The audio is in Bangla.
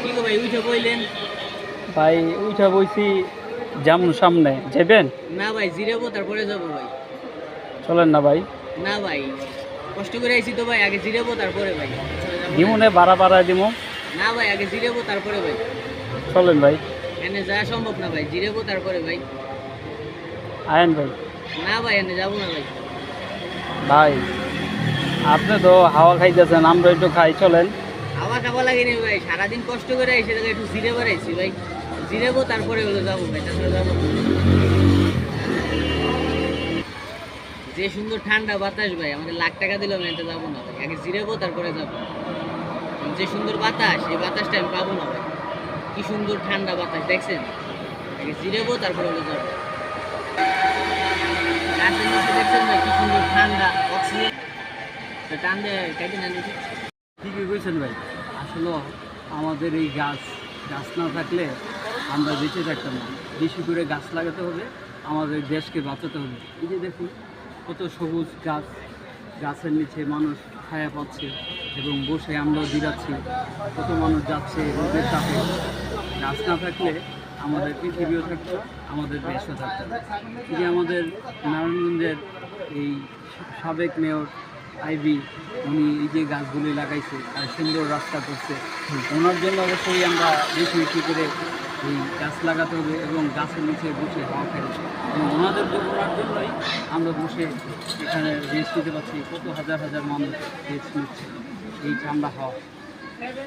ভাই উঠে বইলেন ভাই উঠা বইছি যেমন সামনে। যাবেন? না ভাই জিরাবো তারপরে যাব ভাই। চলেন না ভাই। না ভাই কষ্ট করে আইছি তো ভাই আগে জিরাবো তারপরে ভাই। দিমুনে বাড়া বাড়ায় দিমু। না ভাই আগে জিরাবো তারপরে ভাই। চলেন ভাই। এনে যাওয়া সম্ভব না ভাই জিরাবো তারপরে ভাই। আয়েন ভাই। না ভাই এনে যাব না ভাই। ভাই আপনি তো হাওয়া খাইতেছেন আমরা একটু খাই চলেন। খাওয়া লাগেনি ভাই, সারাদিন কষ্ট করে আইসি তাকে একটু জিরে বেড়াইছি ভাই। জিরেবো তারপরে হলো যাব ভাই, তারপরে যাব। যে সুন্দর ঠান্ডা বাতাস ভাই, আমাদের লাখ টাকা আমি এতে যাব না ভাই। আগে জিরেবো তারপরে যাব। যে সুন্দর বাতাস, এই বাতাসটা আমি পাবো না ভাই। কি সুন্দর ঠান্ডা বাতাস, দেখছেন? আগে জিরেবো তারপরে হলো যাব। দেখছেন ভাই, কি সুন্দর ঠান্ডা, অক্সিজেন। টান দিয়ে কেটে না নিচে। ঠিকই কইছেন ভাই। আসলে আমাদের এই গাছ গাছ না থাকলে আমরা বেঁচে থাকতাম না। বেশি করে গাছ লাগাতে হবে, আমাদের দেশকে বাঁচাতে হবে। এই যে দেখুন, কত সবুজ গাছ, গাছের নিচে মানুষ ছায়া পাচ্ছে এবং বসে আমরাও দিরাচ্ছি কত মানুষ যাচ্ছে রোদের তাপে। গাছ না থাকলে আমাদের পৃথিবীও থাকতো, আমাদের দেশও থাকতো। যে আমাদের নারায়ণগঞ্জের এই সাবেক মেয়র আইবি উনি এই যে গাছগুলি লাগাইছে আর সুন্দর রাস্তা করছে। ওনার জন্য অবশ্যই আমরা বেশি বেশি করে এই গাছ লাগাতে হবে এবং গাছের নিচে বসে হাওয়া খেলে এবং ওনাদের ওনার জন্যই আমরা বসে এখানে রেস্ট নিতে পারছি। কত হাজার হাজার মানুষ রেস্ট নিচ্ছে। এই ঠান্ডা হাওয়া